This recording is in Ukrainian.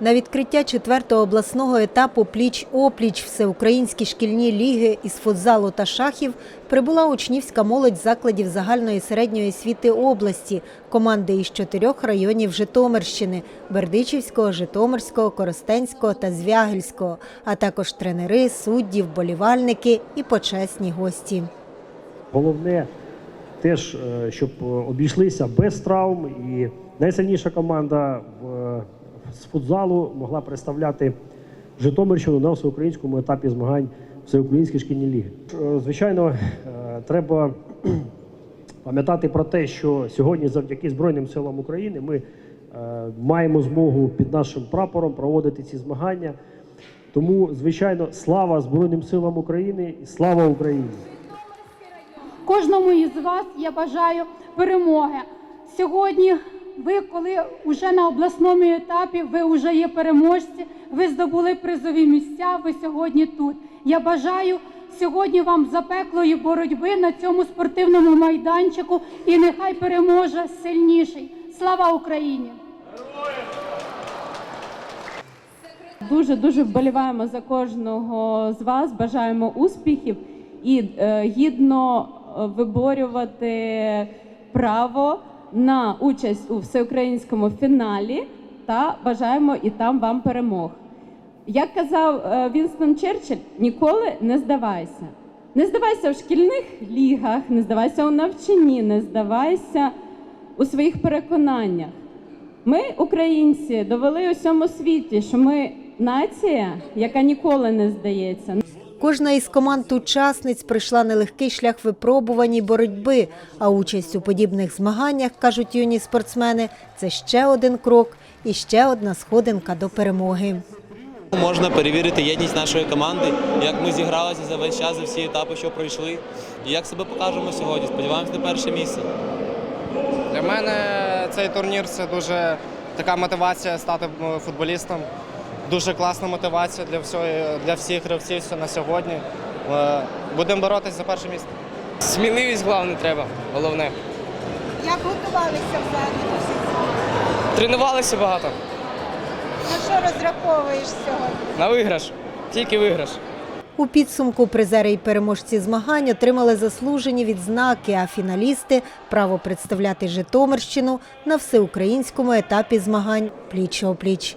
На відкриття четвертого обласного етапу пліч-опліч всеукраїнські шкільні ліги із футзалу та шахів прибула учнівська молодь закладів загальної середньої освіти області, команди із чотирьох районів Житомирщини – Бердичівського, Житомирського, Коростенського та Звягельського, а також тренери, судді, вболівальники і почесні гості. Головне теж, е, щоб е, обійшлися без травм, і найсильніша команда в- з футзалу могла представляти Житомирщину на всеукраїнському етапі змагань Всеукраїнської шкільні ліги. Е, Звичайно, е, треба пам'ятати про те, що сьогодні, завдяки Збройним силам України, ми е, маємо змогу під нашим прапором проводити ці змагання. Тому, звичайно, слава Збройним силам України і слава Україні! Кожному із вас я бажаю перемоги. Сьогодні ви, коли вже на обласному етапі, ви вже є переможці, ви здобули призові місця, ви сьогодні тут. Я бажаю сьогодні вам запеклої боротьби на цьому спортивному майданчику і нехай переможе сильніший. Слава Україні! Дуже дуже вболіваємо за кожного з вас. Бажаємо успіхів і е, гідно е, виборювати право на участь у всеукраїнському фіналі та бажаємо і там вам перемог. Як казав е, Вінстон Черчилль, ніколи не здавайся. Не здавайся в шкільних лігах, не здавайся у навчанні, не здавайся у своїх переконаннях. Ми, українці, довели усьому світі, що ми нація, яка ніколи не здається. Кожна із команд-учасниць пройшла нелегкий шлях випробувань і боротьби, а участь у подібних змаганнях, кажуть юні спортсмени, це ще один крок і ще одна сходинка до перемоги. Можна перевірити єдність нашої команди, як ми зігралися за весь час, за всі етапи, що пройшли, і як себе покажемо сьогодні. Сподіваємось на перше місце. Для мене цей турнір це дуже така мотивація стати футболістом. Дуже класна мотивація для всього, для всіх гравців на сьогодні. Е, Будемо боротися за перше місце. Сміливість головне треба, головне. Як готувалися взагалі до всіх? Тренувалися багато. На що розраховуєш сьогодні? На виграш. Тільки виграш. У підсумку призери і переможці змагань отримали заслужені відзнаки, а фіналісти право представляти Житомирщину на всеукраїнському етапі змагань пліч-опліч.